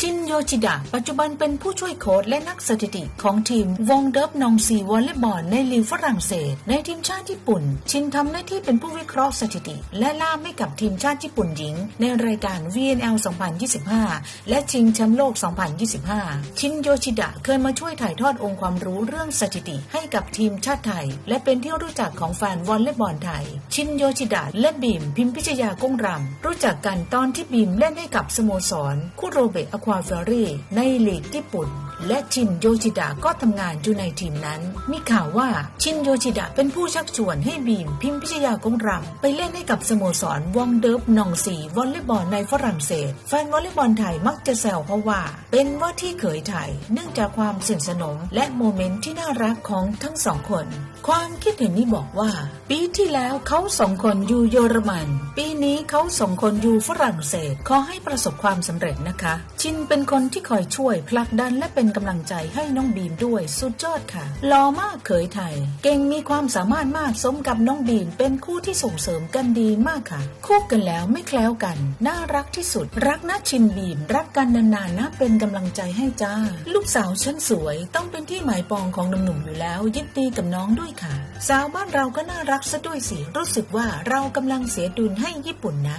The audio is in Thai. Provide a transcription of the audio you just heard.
ชินโยจิดะ ปัจจุบันเป็นผู้ช่วยโค้ชและนักสถิติของทีมวงเดิฟนองซีวอลเลย์บอลในลีกฝรั่งเศส ในทีมชาติญี่ปุ่น ชินทำหน้าที่เป็นผู้วิเคราะห์สถิติ และล่ามให้กับทีมชาติญี่ปุ่นหญิง ในรายการ VNL 2025 และชิงแชมป์โลก 2025 ชินโยชิดะเคยมาช่วยถ่ายทอดองค์ความรู้เรื่องสถิติให้กับทีมชาติไทย และเป็นที่รู้จักของแฟนวอลเลย์บอลไทย ชินโยชิดะและบีมพิมพิชยาก้งรำรู้จักกันตอนที่บีมเล่นให้กับสโมสรคุโรเบะอควาเฟอรี่ในลีกญี่ปุ่น และชินโยชิดะก็ทำงานอยู่ในทีมนั้น มีข่าวว่าชินโยชิดะเป็นผู้ชักชวนให้บีมพิมพิชยากงรำไปเล่นให้กับสโมสรวองเดิฟนองซีวอลเลย์บอลในฝรั่งเศส แฟนวอลเลย์บอลไทยมักจะแซวเพราะว่า เป็นว่าที่เขยไทย เนื่องจากความสนิทสนม และโมเมนต์ที่น่ารักของทั้งสองคน ความคิดเห็นนี้บอกว่า ปีที่แล้วเขาสองคนอยู่เยอรมัน ปีนี้เขาสองคนอยู่ฝรั่งเศส ขอให้ประสบความสำเร็จนะคะ ชินเป็นคนที่คอยช่วย ผลักดันและเป็นกำลังใจให้น้องบีมด้วยสุดยอดค่ะหล่อมากเขยไทย เก่งมีความสามารถมากสมกับน้องบีม เป็นคู่ที่ส่งเสริมกันดีมากค่ะ คู่กันแล้วไม่แคล้วกัน น่ารักที่สุด รักนะชินบีม รักกันนานๆนะเป็นกำลังใจให้จ้า ลูกสาวฉันสวย ต้องเป็นที่หมายปองของหนุ่มๆอยู่แล้ว ยินดีกับน้องด้วยค่ะ สาวบ้านเราก็น่ารักซะด้วยสิรู้สึกว่าเรากำลังเสียดุลให้ญี่ปุ่นนะ